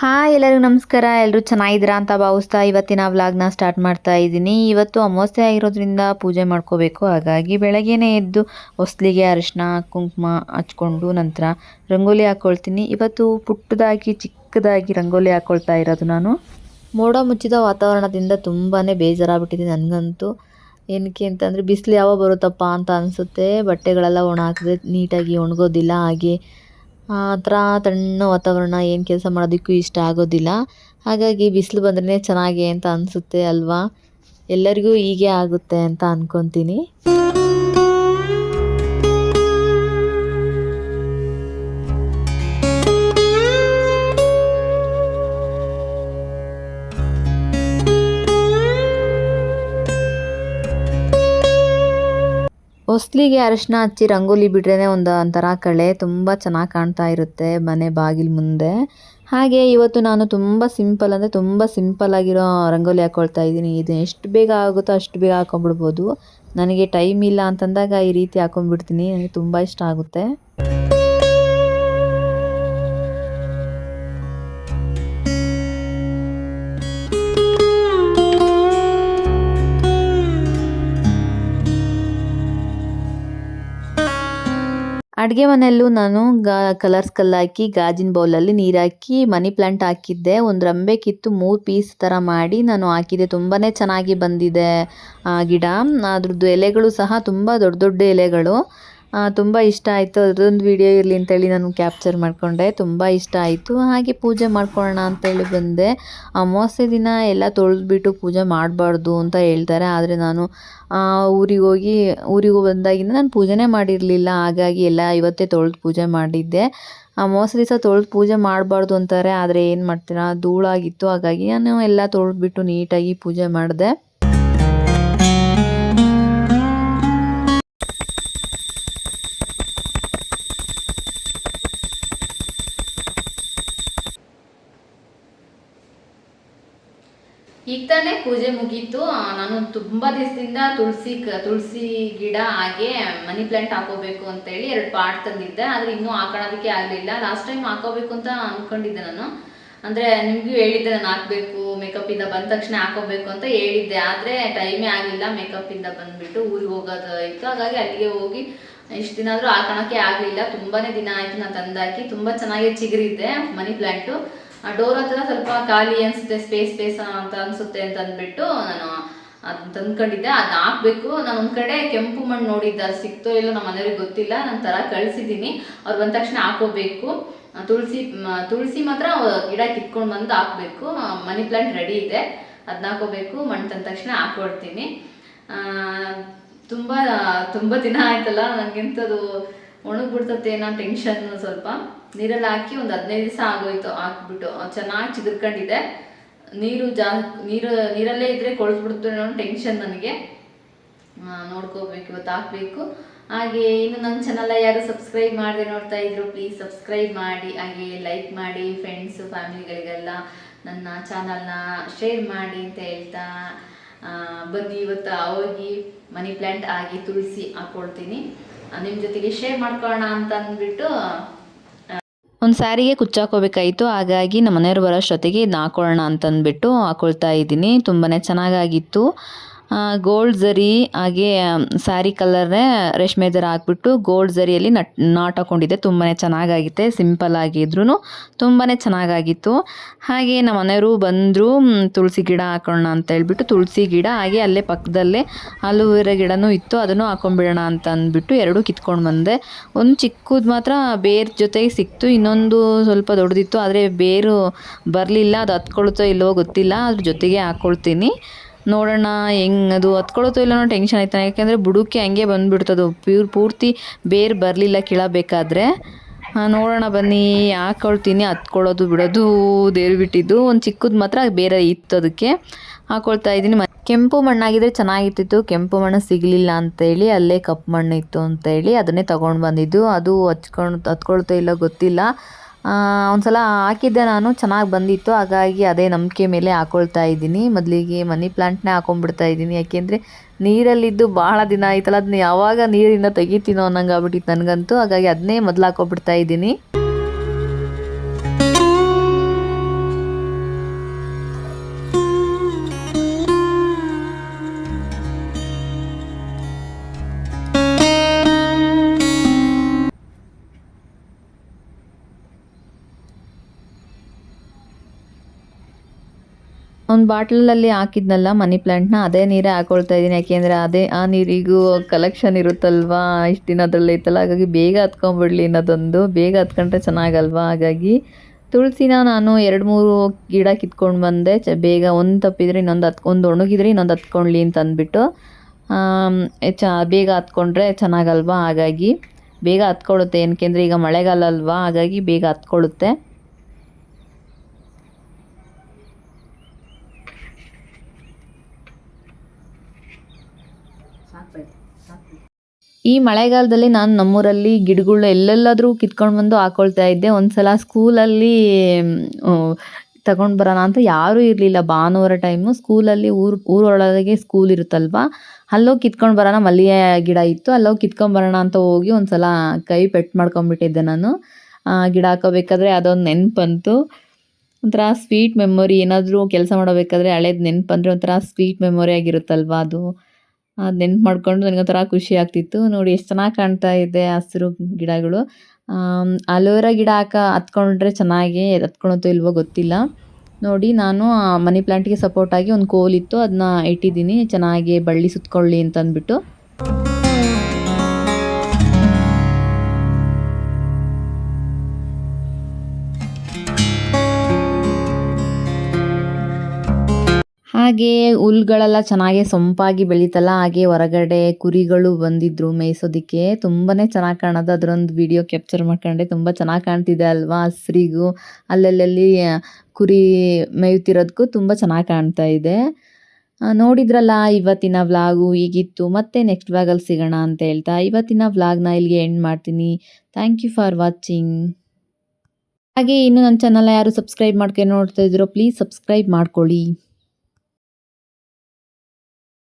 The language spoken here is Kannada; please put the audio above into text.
ಹಾಯ್ ಎಲ್ಲರಿಗೂ ನಮಸ್ಕಾರ. ಎಲ್ಲರೂ ಚೆನ್ನಾಗಿದ್ದೀರಾ ಅಂತ ಭಾವಿಸ್ತಾ ಇವತ್ತಿನ ವ್ಲಾಗ್ನ ಸ್ಟಾರ್ಟ್ ಮಾಡ್ತಾ ಇದ್ದೀನಿ. ಇವತ್ತು ಅಮಾವಾಸ್ಯೆ ಆಗಿರೋದ್ರಿಂದ ಪೂಜೆ ಮಾಡ್ಕೋಬೇಕು. ಹಾಗಾಗಿ ಬೆಳಗ್ಗೆನೇ ಎದ್ದು ಹೊಸ್ಲಿಗೆ ಅರಿಶಿನ ಕುಂಕುಮ ಹಚ್ಕೊಂಡು ನಂತರ ರಂಗೋಲಿ ಹಾಕ್ಕೊಳ್ತೀನಿ ಇವತ್ತು ಪುಟ್ಟದಾಗಿ, ಚಿಕ್ಕದಾಗಿ ರಂಗೋಲಿ ಹಾಕ್ಕೊಳ್ತಾ ಇರೋದು ನಾನು. ಮೋಡ ಮುಚ್ಚಿದ ವಾತಾವರಣದಿಂದ ತುಂಬಾ ಬೇಜಾರಾಗ್ಬಿಟ್ಟಿದೆ ನನಗಂತೂ. ಏನಕ್ಕೆ ಅಂತಂದರೆ, ಬಿಸಿಲು ಯಾವಾಗ ಬರುತ್ತಪ್ಪ ಅಂತ ಅನಿಸುತ್ತೆ. ಬಟ್ಟೆಗಳೆಲ್ಲ ಒಣ ಹಾಕಿದ್ರೆ ನೀಟಾಗಿ ಒಣಗೋದಿಲ್ಲ. ಹಾಗೆ ಆ ಥರ ತಣ್ಣ ವಾತಾವರಣ ಏನು ಕೆಲಸ ಮಾಡೋದಕ್ಕೂ ಇಷ್ಟ ಆಗೋದಿಲ್ಲ. ಹಾಗಾಗಿ ಬಿಸಿಲು ಬಂದ್ರೇ ಚೆನ್ನಾಗಿ ಅಂತ ಅನಿಸುತ್ತೆ ಅಲ್ವಾ? ಎಲ್ಲರಿಗೂ ಹೀಗೆ ಆಗುತ್ತೆ ಅಂತ ಅಂದ್ಕೊತೀನಿ ಹೊಸ್ಲಿಗೆ ಅರಶಿನ ಹಚ್ಚಿ ರಂಗೋಲಿ ಬಿಟ್ರೇ ಒಂದು ಒಂಥರ ಕಳೆ ತುಂಬ ಚೆನ್ನಾಗಿ ಕಾಣ್ತಾ ಇರುತ್ತೆ ಮನೆ ಬಾಗಿಲು ಮುಂದೆ. ಹಾಗೆ ಇವತ್ತು ನಾನು ತುಂಬ ಸಿಂಪಲ್ ಅಂದರೆ ತುಂಬ ಸಿಂಪಲ್ ಆಗಿರೋ ರಂಗೋಲಿ ಹಾಕ್ಕೊಳ್ತಾ ಇದ್ದೀನಿ. ಇದು ಎಷ್ಟು ಬೇಗ ಆಗುತ್ತೋ ಅಷ್ಟು ಬೇಗ ಹಾಕೊಂಡ್ಬಿಡ್ಬೋದು. ನನಗೆ ಟೈಮ್ ಇಲ್ಲ ಅಂತಂದಾಗ ಈ ರೀತಿ ಹಾಕೊಂಡ್ಬಿಡ್ತೀನಿ. ನನಗೆ ತುಂಬ ಇಷ್ಟ ಆಗುತ್ತೆ. ಅಡುಗೆ ಮನೆಯಲ್ಲೂ ನಾನು ಗಾ ಕಲರ್ಸ್ ಕಲ್ಲಾಕಿ ಗಾಜಿನ ಬೌಲಲ್ಲಿ ನೀರಾಕಿ ಮನಿ ಪ್ಲ್ಯಾಂಟ್ ಹಾಕಿದ್ದೆ. ಒಂದು ರಂಬೆ ಕಿತ್ತು ಮೂರು ಪೀಸ್ ಥರ ಮಾಡಿ ನಾನು ಹಾಕಿದ್ದೆ. ತುಂಬಾ ಚೆನ್ನಾಗಿ ಬಂದಿದೆ ಗಿಡ. ಅದ್ರದ್ದು ಎಲೆಗಳು ಸಹ ತುಂಬ ದೊಡ್ಡ ದೊಡ್ಡ ಎಲೆಗಳು. ತುಂಬ ಇಷ್ಟ ಆಯಿತು. ಅದೊಂದು ವಿಡಿಯೋ ಇರಲಿ ಅಂತೇಳಿ ನಾನು ಕ್ಯಾಪ್ಚರ್ ಮಾಡಿಕೊಂಡೆ. ತುಂಬ ಇಷ್ಟ ಆಯಿತು. ಹಾಗೆ ಪೂಜೆ ಮಾಡ್ಕೊಳ್ಳೋಣ ಅಂತೇಳಿ ಬಂದೆ. ಅಮಾವಾಸ್ಯೆ ದಿನ ಎಲ್ಲ ತೊಳೆದ್ಬಿಟ್ಟು ಪೂಜೆ ಮಾಡಬಾರ್ದು ಅಂತ ಹೇಳ್ತಾರೆ. ಆದರೆ ನಾನು ಊರಿಗೆ ಹೋಗಿ, ಊರಿಗೂ ಬಂದಾಗಿಂದ ನಾನು ಪೂಜೆನೇ ಮಾಡಿರಲಿಲ್ಲ. ಹಾಗಾಗಿ ಎಲ್ಲ ಇವತ್ತೇ ತೊಳೆದು ಪೂಜೆ ಮಾಡಿದ್ದೆ. ಅಮಾವಾಸ್ಯೆ ದಿವಸ ತೊಳೆದು ಪೂಜೆ ಮಾಡಬಾರ್ದು ಅಂತಾರೆ. ಆದರೆ ಏನು ಮಾಡ್ತೀರಾ? ಧೂಳಾಗಿತ್ತು. ಹಾಗಾಗಿ ನಾನು ಎಲ್ಲ ತೊಳೆದ್ಬಿಟ್ಟು ನೀಟಾಗಿ ಪೂಜೆ ಮಾಡಿದೆ. ಈಗ ತಾನೇ ಪೂಜೆ ಮುಗೀತು. ನಾನು ತುಂಬಾ ದಿವಸದಿಂದ ತುಳಸಿ ತುಳಸಿ ಗಿಡ ಹಾಗೆ ಮನಿ ಪ್ಲಾಂಟ್ ಹಾಕೋಬೇಕು ಅಂತೇಳಿ ಎರಡು ಪಾಟ್ ತಂದಿದ್ದೆ. ಆದ್ರೆ ಇನ್ನೂ ಹಾಕೊಳ್ಳೋದಕ್ಕೆ ಆಗಲಿಲ್ಲ. ಲಾಸ್ಟ್ ಟೈಮ್ ಹಾಕೋಬೇಕು ಅಂತ ಅನ್ಕೊಂಡಿದ್ದೆ ನಾನು. ಅಂದ್ರೆ ನಿಮಗೂ ಹೇಳಿದ್ದೆ ನಾನು ಹಾಕ್ಬೇಕು ಮೇಕಪ್ ಇಂದ ಬಂದ ತಕ್ಷಣ ಹಾಕೋಬೇಕು ಅಂತ ಹೇಳಿದ್ದೆ. ಆದ್ರೆ ಟೈಮೇ ಆಗಿಲ್ಲ ಮೇಕಪ್ ಇಂದ ಬಂದ್ಬಿಟ್ಟು ಊರಿಗೆ ಹೋಗೋದು ಇತ್ತು ಹಾಗಾಗಿ ಅಲ್ಲಿಗೆ ಹೋಗಿ ಇಷ್ಟು ದಿನ ಆದ್ರೂ ಹಾಕೋಣಕ್ಕೆ ಆಗಲಿಲ್ಲ. ತುಂಬಾನೇ ದಿನ ಆಯ್ತು ನಾನು ತಂದಾಕಿ. ತುಂಬಾ ಚೆನ್ನಾಗಿ ಚಿಗುರಿದ್ದೆ ಮನಿ ಪ್ಲಾಂಟು. ಆ ಡೋರ್ ಹತ್ರ ಸ್ವಲ್ಪ ಖಾಲಿ ಅನ್ಸುತ್ತೆ ಸ್ಪೇಸ್ ಸ್ಪೇಸ್ ಅಂತ ಅನ್ಸುತ್ತೆ ಅಂತ ಅಂದ್ಬಿಟ್ಟು ನಾನು ಅದನ್ನ ತಂದ್ಕೊಂಡಿದ್ದೆ. ಅದು ಹಾಕ್ಬೇಕು. ನಾನು ಒಂದ್ ಕಡೆ ಕೆಂಪು ಮಣ್ಣು ನೋಡಿದ್ದೆ. ಅದು ಸಿಕ್ತೋ ಇಲ್ಲೋ ನಮ್ಮ ಮನೆಯವ್ರಿಗೆ ಗೊತ್ತಿಲ್ಲ. ನಾನು ತರ ಕಳ್ಸಿದ್ದೀನಿ ಅವ್ರು ಬಂದ ತಕ್ಷಣ ಹಾಕೋಬೇಕು. ತುಳಸಿ ತುಳಸಿ ಮಾತ್ರ ಗಿಡ ಕಿತ್ಕೊಂಡು ಬಂದು ಹಾಕ್ಬೇಕು. ಮನಿ ಪ್ಲಾಂಟ್ ರೆಡಿ ಇದೆ. ಅದನ್ನ ಹಾಕೋಬೇಕು. ಮಣ್ಣು ತಂದ ತಕ್ಷಣ ಹಾಕೊಡ್ತೀನಿ. ತುಂಬ, ತುಂಬಾ ದಿನ ಆಯ್ತಲ್ಲ. ನನಗೆಂಥದ್ದು ಒಣಗ್ಬಿಡ್ತತೆ ಅನ್ನೋ ಟೆನ್ಷನ್ ಸ್ವಲ್ಪ. ನೀರಲ್ಲಿ ಹಾಕಿ ಒಂದು ಹದಿನೈದು ದಿವಸ ಆಗೋಯ್ತು, ಹಾಕ್ಬಿಟ್ಟು. ಚೆನ್ನಾಗಿ ಚಿಗುರ್ಕೊಂಡಿದೆ. ನೀರು ಜಾ, ನೀರು, ನೀರಲ್ಲೇ ಇದ್ರೆ ಕೊಳ್ಸ್ಬಿಡ್ತು ಅನ್ನೋ ಟೆನ್ಷನ್ ನನಗೆ. ನೋಡ್ಕೋಬೇಕು, ಇವತ್ತು ಹಾಕ್ಬೇಕು. ಹಾಗೆ ಇನ್ನು ನನ್ನ ಚಾನಲ್ ಯಾರು ಸಬ್ಸ್ಕ್ರೈಬ್ ಮಾಡಿದೆ ನೋಡ್ತಾ ಇದ್ರು ಪ್ಲೀಸ್ ಸಬ್ಸ್ಕ್ರೈಬ್ ಮಾಡಿ. ಹಾಗೆ ಲೈಕ್ ಮಾಡಿ ಫ್ರೆಂಡ್ಸ್ ಫ್ಯಾಮಿಲಿಗಳಿಗೆಲ್ಲ ನನ್ನ ಚಾನಲ್ನ ಶೇರ್ ಮಾಡಿ ಅಂತ ಹೇಳ್ತಾ ಬನ್ನಿ ಇವತ್ತು ಹೋಗಿ ಮನಿ ಪ್ಲ್ಯಾಂಟ್ ಆಗಿ ತುಳಸಿ ಹಾಕ್ಕೊಳ್ತೀನಿ ನಿಮ್ಮ ಜೊತೆಗೆ ಶೇರ್ ಮಾಡ್ಕೊಳ್ಳೋಣ ಅಂತ ಅಂದ್ಬಿಟ್ಟು ಒಂದು ಸ್ಯಾರಿಗೆ ಕುಚ್ಚಾಕೋಬೇಕಾಯಿತು ಹಾಗಾಗಿ ನಮ್ಮ ಮನೆಯವ್ರು ಬರೋಷ್ಟೊತ್ತಿಗೆ ಇದನ್ನ ಹಾಕೊಳ್ಳೋಣ ಅಂತಂದ್ಬಿಟ್ಟು ಹಾಕೊಳ್ತಾ ಇದ್ದೀನಿ. ತುಂಬಾ ಚೆನ್ನಾಗಾಗಿತ್ತು. ಗೋಲ್ಡ್ ಝರಿ ಹಾಗೆ ಸ್ಯಾರಿ ಕಲರ್ ರೇಷ್ಮೆ ಜರ ಹಾಕ್ಬಿಟ್ಟು ಗೋಲ್ಡ್ ಝರಿಯಲ್ಲಿ ನಟ್, ನಾಟ್ ಹಾಕೊಂಡಿದ್ದೆ. ತುಂಬಾ ಚೆನ್ನಾಗಾಗಿತ್ತೆ ಸಿಂಪಲ್ ತುಂಬಾ ಚೆನ್ನಾಗಾಗಿತ್ತು. ಹಾಗೆ ನಮ್ಮ ಮನೆಯವರು ಬಂದರು ತುಳಸಿ ಗಿಡ ಹಾಕೋಣ ಅಂತ ಹೇಳ್ಬಿಟ್ಟು ತುಳಸಿ ಗಿಡ, ಹಾಗೆ ಅಲ್ಲೇ ಪಕ್ಕದಲ್ಲೇ ಅಲೋವೆರಾ ಗಿಡನೂ ಇತ್ತು, ಅದನ್ನು ಹಾಕೊಂಡ್ಬಿಡೋಣ ಅಂತ ಅಂದ್ಬಿಟ್ಟು ಎರಡೂ ಕಿತ್ಕೊಂಡು ಬಂದೆ. ಒಂದು ಚಿಕ್ಕದು ಮಾತ್ರ ಬೇರ್ ಜೊತೆಗೆ ಸಿಕ್ತು, ಇನ್ನೊಂದು ಸ್ವಲ್ಪ ದೊಡ್ಡದಿತ್ತು, ಆದರೆ ಬೇರು ಬರಲಿಲ್ಲ, ಅದು ಹತ್ಕೊಳ್ತೋ ಇಲ್ಲವೋ ಗೊತ್ತಿಲ್ಲ, ಅದ್ರ ಜೊತೆಗೆ ಹಾಕ್ಕೊಳ್ತೀನಿ ನೋಡೋಣ, ಹೆಂಗೆ ಅದು ಹತ್ಕೊಳ್ಳೋದು ಇಲ್ಲ ಅನ್ನೋ ಟೆನ್ಷನ್ ಆಯ್ತಾನೆ ಯಾಕೆಂದರೆ ಬುಡಕ್ಕೆ ಹಂಗೆ ಬಂದುಬಿಡ್ತದು ಪ್ಯೂರ್ ಪೂರ್ತಿ ಬೇರು ಬರಲಿಲ್ಲ ಕೀಳಬೇಕಾದ್ರೆ. ನೋಡೋಣ ಬನ್ನಿ. ಹಾಕೊಳ್ತೀನಿ ಹತ್ಕೊಳ್ಳೋದು ಬಿಡೋದು ದೇವ್ರು ಬಿಟ್ಟಿದ್ದು ಒಂದು ಚಿಕ್ಕದು ಮಾತ್ರ ಬೇರೆ ಇತ್ತು ಅದಕ್ಕೆ. ಹಾಕೊಳ್ತಾ ಇದ್ದೀನಿ. ಕೆಂಪು ಮಣ್ಣಾಗಿದ್ದರೆ ಚೆನ್ನಾಗಿರ್ತಿತ್ತು. ಕೆಂಪು ಮಣ್ಣು ಸಿಗಲಿಲ್ಲ ಅಂತೇಳಿ ಅಲ್ಲೇ ಕಪ್ಪು ಮಣ್ಣು ಇತ್ತು ಅಂತೇಳಿ ಅದನ್ನೇ ತೊಗೊಂಡು ಬಂದಿದ್ದು. ಅದು ಹಚ್ಕೊಂಡು ಹತ್ಕೊಳ್ತಾ ಇಲ್ಲ ಗೊತ್ತಿಲ್ಲ. ಒಂದು ಸಲ ಹಾಕಿದ್ದೆ ನಾನು, ಚೆನ್ನಾಗಿ ಬಂದಿತ್ತು. ಹಾಗಾಗಿ ಅದೇ ನಂಬಿಕೆ ಮೇಲೆ ಹಾಕೊಳ್ತಾ ಇದ್ದೀನಿ. ಮೊದಲಿಗೆ ಮನಿ ಪ್ಲಾಂಟ್ನೇ ಹಾಕೊಂಡ್ಬಿಡ್ತಾ ಇದ್ದೀನಿ. ಯಾಕೆಂದರೆ ನೀರಲ್ಲಿದ್ದು ಭಾಳ ದಿನ ಆಯ್ತಲ್ಲ ಅದನ್ನ ಯಾವಾಗ ನೀರಿಂದ ತೆಗಿತೀನೋ ಅನ್ನಂಗೆ ಆಗ್ಬಿಟ್ಟಿತ್ತು ನನಗಂತೂ. ಹಾಗಾಗಿ ಅದನ್ನೇ ಮೊದಲು ಹಾಕೊಬಿಡ್ತಾ ಇದ್ದೀನಿ. ಒಂದು ಬಾಟ್ಲಲ್ಲಿ ಹಾಕಿದ್ನಲ್ಲ ಮನಿ ಪ್ಲ್ಯಾಂಟ್ನ ಅದೇ ನೀರೇ ಹಾಕೊಳ್ತಾ ಇದ್ದೀನಿ. ಯಾಕೆಂದರೆ ಅದೇ ಆ ನೀರಿಗೂ ಕಲೆಕ್ಷನ್ ಇರುತ್ತಲ್ವಾ? ಇಷ್ಟು ದಿನ ಅದರಲ್ಲಿ ಇತ್ತಲ್ಲ ಹಾಗಾಗಿ ಬೇಗ ಹತ್ಕೊಂಬಿಡ್ಲಿ ಅನ್ನೋದೊಂದು. ಬೇಗ ಹತ್ಕೊಂಡ್ರೆ ಚೆನ್ನಾಗಲ್ವಾ? ಹಾಗಾಗಿ ತುಳಸಿನ ನಾನು ಎರಡು ಮೂರು ಗಿಡ ಕಿತ್ಕೊಂಡು ಬಂದೆ. ಚ, ಬೇಗ ಒಂದು ತಪ್ಪಿದ್ರೆ ಇನ್ನೊಂದು ಹತ್, ಒಂದು ಒಣಗಿದ್ರೆ ಇನ್ನೊಂದು ಹತ್ಕೊಳ್ಳಿ ಅಂತ ಅಂದ್ಬಿಟ್ಟು. ಚ, ಬೇಗ ಹತ್ಕೊಂಡ್ರೆ ಚೆನ್ನಾಗಲ್ವಾ? ಹಾಗಾಗಿ ಬೇಗ ಹತ್ಕೊಳ್ಳುತ್ತೆ. ಏನಕ್ಕೆಂದರೆ ಈಗ ಮಳೆಗಾಲ ಅಲ್ವಾ? ಹಾಗಾಗಿ ಬೇಗ ಹತ್ಕೊಳ್ಳುತ್ತೆ. ಈ ಮಳೆಗಾಲದಲ್ಲಿ ನಾನು ನಮ್ಮೂರಲ್ಲಿ ಗಿಡಗಳು ಎಲ್ಲೆಲ್ಲಾದರೂ ಕಿತ್ಕೊಂಡು ಬಂದು ಹಾಕೊಳ್ತಾ ಇದ್ದೆ. ಒಂದು ಸಲ ಸ್ಕೂಲಲ್ಲಿ ತಗೊಂಡು ಬರೋಣ ಅಂತ ಯಾರೂ ಇರಲಿಲ್ಲ. ಭಾನುವಾರ ಟೈಮು ಸ್ಕೂಲಲ್ಲಿ ಊರು, ಊರೊಳಗೆ ಸ್ಕೂಲ್ ಇರುತ್ತಲ್ವ? ಅಲ್ಲೋಗಿ ಕಿತ್ಕೊಂಡು ಬರೋಣ. ಮಲ್ಲಿಗೆ ಗಿಡ ಇತ್ತು. ಅಲ್ಲೋಗಿ ಕಿತ್ಕೊಂಡು ಬರೋಣ ಅಂತ ಹೋಗಿ ಒಂದು ಸಲ ಕೈ ಪೆಟ್ಟು ಮಾಡ್ಕೊಂಬಿಟ್ಟಿದ್ದೆ ನಾನು. ಗಿಡ ಹಾಕೋಬೇಕಾದ್ರೆ ಅದೊಂದು ನೆನಪಂತು. ಬಂತು ಒಂಥರ ಸ್ವೀಟ್ ಮೆಮೊರಿ ಏನಾದರೂ ಕೆಲಸ ಮಾಡಬೇಕಾದ್ರೆ ಹಳೇದು ನೆನ್ಪು ಅಂದರೆ ಒಂಥರ ಸ್ವೀಟ್ ಮೆಮೊರಿ ಆಗಿರುತ್ತಲ್ವ ಅದು. ಅದು ನೆನ್ಪು ಮಾಡಿಕೊಂಡು ನನಗೊಂಥರ ಖುಷಿ ಆಗ್ತಿತ್ತು. ನೋಡಿ ಎಷ್ಟು ಚೆನ್ನಾಗಿ ಕಾಣ್ತಾ ಇದೆ ಹಸಿರು ಗಿಡಗಳು. ಅಲೋವೆರಾ ಗಿಡ ಹಾಕ, ಹತ್ಕೊಂಡ್ರೆ ಚೆನ್ನಾಗಿ ಹತ್ಕೊಳತ್ತೋ ಇಲ್ವೋ ಗೊತ್ತಿಲ್ಲ. ನೋಡಿ ನಾನು ಮನಿ ಪ್ಲ್ಯಾಂಟ್ಗೆ ಸಪೋರ್ಟಾಗಿ ಒಂದು ಕೋಲಿತ್ತು ಅದನ್ನ ಇಟ್ಟಿದ್ದೀನಿ. ಚೆನ್ನಾಗಿ ಬಳ್ಳಿ ಸುತ್ತಕೊಳ್ಳಿ ಅಂತ ಹಾಗೆ ಹುಲ್ಗಳೆಲ್ಲ ಚೆನ್ನಾಗಿ ಸೊಂಪಾಗಿ ಬೆಳೀತಲ್ಲ, ಹಾಗೆ ಹೊರಗಡೆ ಕುರಿಗಳು ಬಂದಿದ್ರು ಮೇಯಿಸೋದಕ್ಕೆ. ತುಂಬನೇ ಚೆನ್ನಾಗಿ ಕಾಣೋದು. ಅದರೊಂದು ವಿಡಿಯೋ ಕ್ಯಾಪ್ಚರ್ ಮಾಡ್ಕೊಂಡೆ. ತುಂಬ ಚೆನ್ನಾಗಿ ಕಾಣ್ತಿದೆ ಅಲ್ವಾ ಹಸ್ರಿಗೂ? ಅಲ್ಲಲ್ಲಿ ಕುರಿ ಮೇಯ್ತಿರೋದಕ್ಕೂ ತುಂಬ ಚೆನ್ನಾಗಿ ಕಾಣ್ತಾ ಇದೆ. ನೋಡಿದ್ರಲ್ಲ ಇವತ್ತಿನ ವ್ಲಾಗು ಹೀಗಿತ್ತು. ಮತ್ತೆ ನೆಕ್ಸ್ಟ್ ವ್ಲಾಗಲ್ಲಿ ಸಿಗೋಣ ಅಂತ ಹೇಳ್ತಾ ಇವತ್ತಿನ ವ್ಲಾಗ್ನ ಇಲ್ಲಿಗೆ ಎಂಡ್ ಮಾಡ್ತೀನಿ. ಥ್ಯಾಂಕ್ ಯು ಫಾರ್ ವಾಚಿಂಗ್ ಹಾಗೆ ಇನ್ನು ನನ್ನ ಚಾನಲ್ನ ಯಾರು ಸಬ್ಸ್ಕ್ರೈಬ್ ಮಾಡ್ಕೊಂಡು ನೋಡ್ತಾ ಇದ್ದೀರೋ ಪ್ಲೀಸ್ ಸಬ್ಸ್ಕ್ರೈಬ್ ಮಾಡ್ಕೊಳ್ಳಿ.